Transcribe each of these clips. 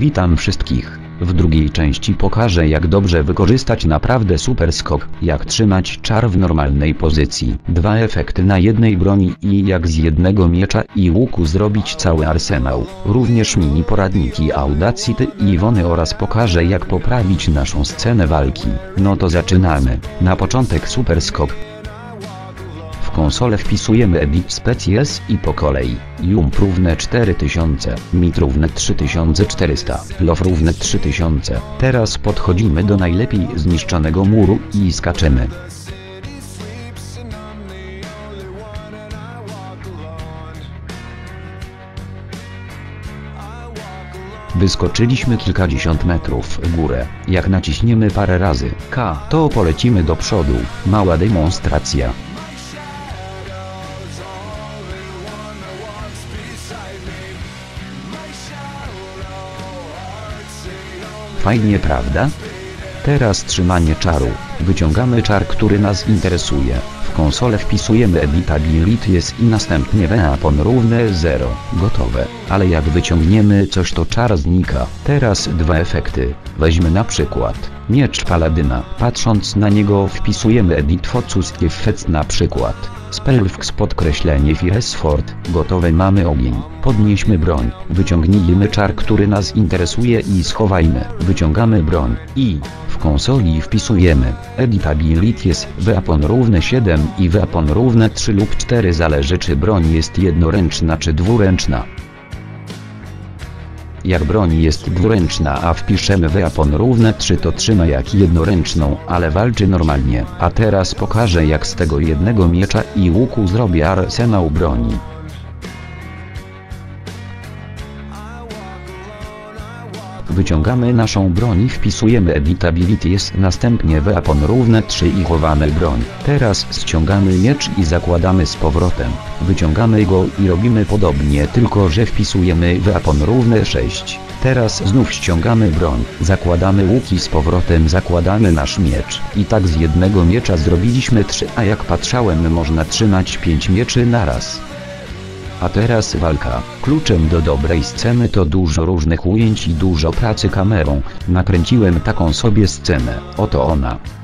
Witam wszystkich. W drugiej części pokażę jak dobrze wykorzystać naprawdę super skok, jak trzymać czar w normalnej pozycji, dwa efekty na jednej broni i jak z jednego miecza i łuku zrobić cały arsenał. Również mini poradniki Audacity i Iwony oraz pokażę jak poprawić naszą scenę walki. No to zaczynamy. Na początek super skok. Konsolę wpisujemy Edit Species i po kolei. Jump równe 4000, Mit równe 3400, Love równe 3000. Teraz podchodzimy do najlepiej zniszczonego muru i skaczemy. Wyskoczyliśmy kilkadziesiąt metrów w górę. Jak naciśniemy parę razy K, to polecimy do przodu. Mała demonstracja. Fajnie prawda? Teraz trzymanie czaru. Wyciągamy czar, który nas interesuje. W konsolę wpisujemy editability jest i następnie weapon równe 0. Gotowe. Ale jak wyciągniemy coś to czar znika. Teraz dwa efekty. Weźmy na przykład miecz paladyna. Patrząc na niego wpisujemy edit focus effects na przykład. Spellfx podkreślenie Firesford. Gotowe mamy ogień. Podnieśmy broń. Wyciągnijmy czar, który nas interesuje i schowajmy. Wyciągamy broń. I w konsoli wpisujemy Editability jest weapon równe 7 i weapon równe 3 lub 4 zależy czy broń jest jednoręczna czy dwuręczna. Jak broń jest dwuręczna a wpiszemy weapon równe 3 to trzyma jak jednoręczną, ale walczy normalnie. A teraz pokażę jak z tego jednego miecza i łuku zrobię arsenał broni. Wyciągamy naszą broń i wpisujemy editability jest następnie weapon równe 3 i chowamy broń. Teraz ściągamy miecz i zakładamy z powrotem. Wyciągamy go i robimy podobnie tylko że wpisujemy weapon równe 6. Teraz znów ściągamy broń, zakładamy łuki z powrotem zakładamy nasz miecz. I tak z jednego miecza zrobiliśmy 3 a jak patrzałem można trzymać 5 mieczy naraz. A teraz walka. Kluczem do dobrej sceny to dużo różnych ujęć i dużo pracy kamerą. Nakręciłem taką sobie scenę. Oto ona.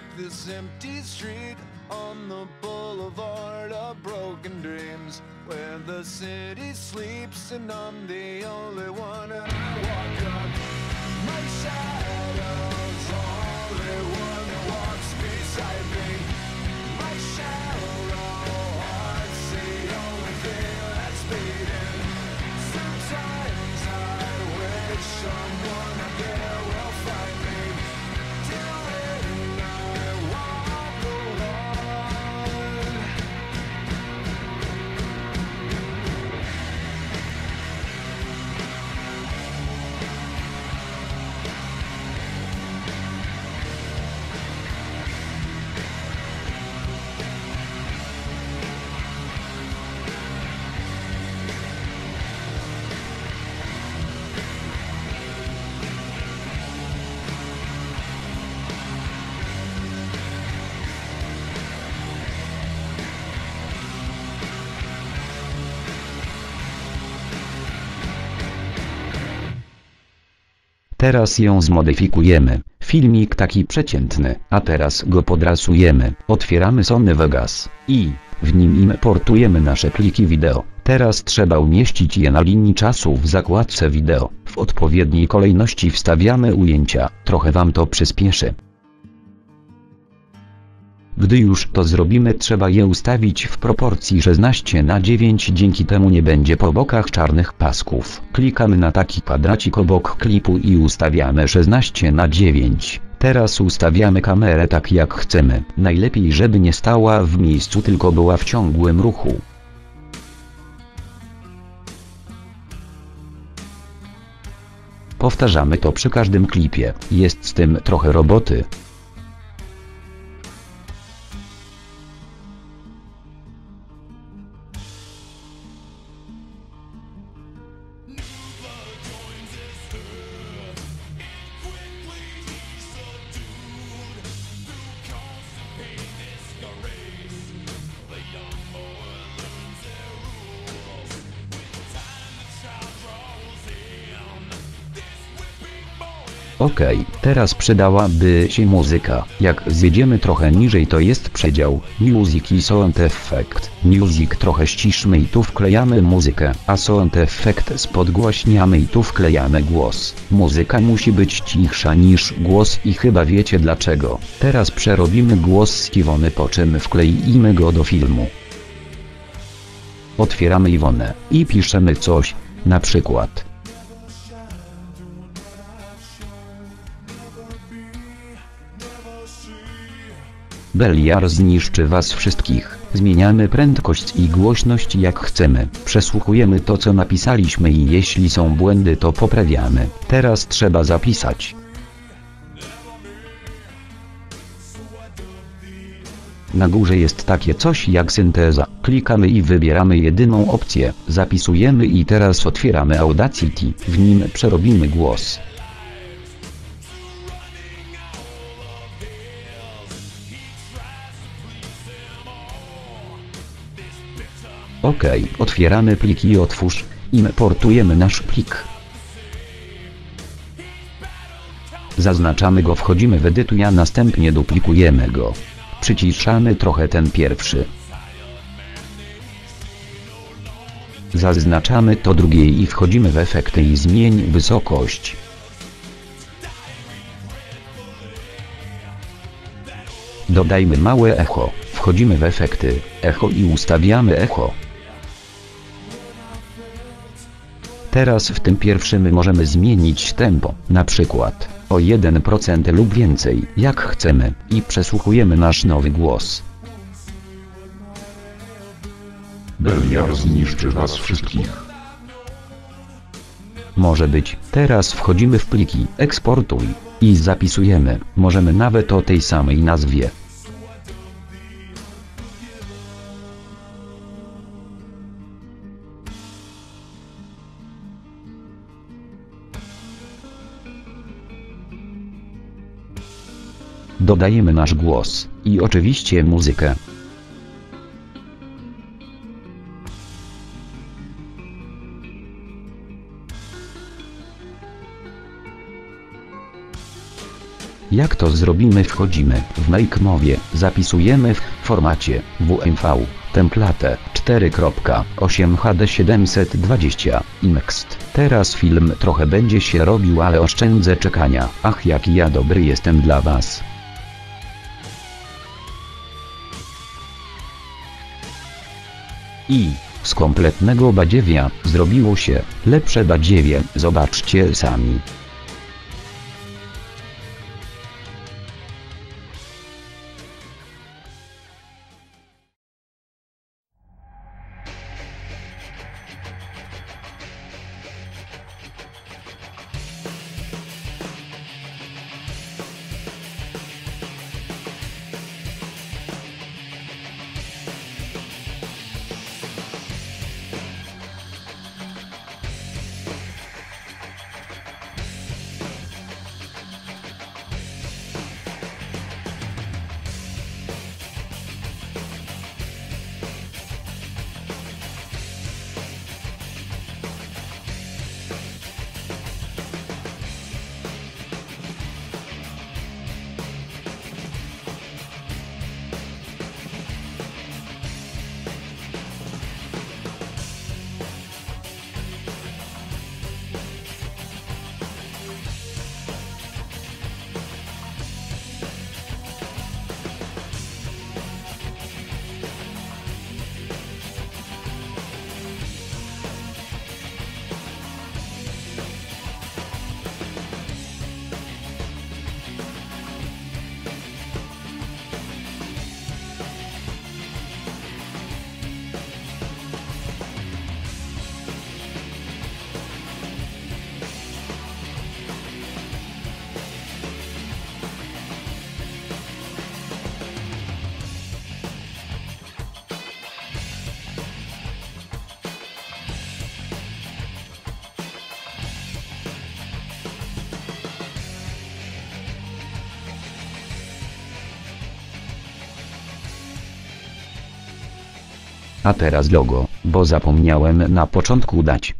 Walk this empty street on the boulevard of broken dreams where the city sleeps and I'm the only one. And I walk up my shadow's Teraz ją zmodyfikujemy. Filmik taki przeciętny, a teraz go podrasujemy. Otwieramy Sony Vegas i w nim importujemy nasze pliki wideo. Teraz trzeba umieścić je na linii czasu w zakładce wideo. W odpowiedniej kolejności wstawiamy ujęcia. Trochę wam to przyspieszy. Gdy już to zrobimy trzeba je ustawić w proporcji 16 na 9 dzięki temu nie będzie po bokach czarnych pasków. Klikamy na taki kwadracik obok klipu i ustawiamy 16 na 9. Teraz ustawiamy kamerę tak jak chcemy. Najlepiej żeby nie stała w miejscu tylko była w ciągłym ruchu. Powtarzamy to przy każdym klipie. Jest z tym trochę roboty. Okej, teraz przydałaby się muzyka. Jak zjedziemy trochę niżej to jest przedział. Music i sound effect. Music trochę ściszmy i tu wklejamy muzykę, a sound effect spodgłaśniamy i tu wklejamy głos. Muzyka musi być cichsza niż głos i chyba wiecie dlaczego. Teraz przerobimy głos z Iwony po czym wkleimy go do filmu. Otwieramy Iwonę i piszemy coś, na przykład. Beliar zniszczy was wszystkich. Zmieniamy prędkość i głośność jak chcemy. Przesłuchujemy to co napisaliśmy i jeśli są błędy to poprawiamy. Teraz trzeba zapisać. Na górze jest takie coś jak synteza. Klikamy i wybieramy jedyną opcję. Zapisujemy i teraz otwieramy Audacity. W nim przerobimy głos. OK, otwieramy plik i otwórz. Importujemy nasz plik. Zaznaczamy go, wchodzimy w edytuj, a następnie duplikujemy go. Przyciszamy trochę ten pierwszy. Zaznaczamy to drugie i wchodzimy w efekty i zmień wysokość. Dodajmy małe echo. Wchodzimy w efekty, echo i ustawiamy echo. Teraz w tym pierwszym możemy zmienić tempo, na przykład o 1% lub więcej, jak chcemy, i przesłuchujemy nasz nowy głos. Beliar zniszczy was wszystkich. Może być, teraz wchodzimy w pliki, eksportuj, i zapisujemy, możemy nawet o tej samej nazwie. Dodajemy nasz głos i oczywiście muzykę. Jak to zrobimy wchodzimy w Make Mowie, zapisujemy w formacie WMV, template 4.8 HD 720, Inext. Teraz film trochę będzie się robił ale oszczędzę czekania, ach jaki ja dobry jestem dla was. I, z kompletnego badziewia, zrobiło się, lepsze badziewie, zobaczcie sami. A teraz logo, bo zapomniałem na początku dać.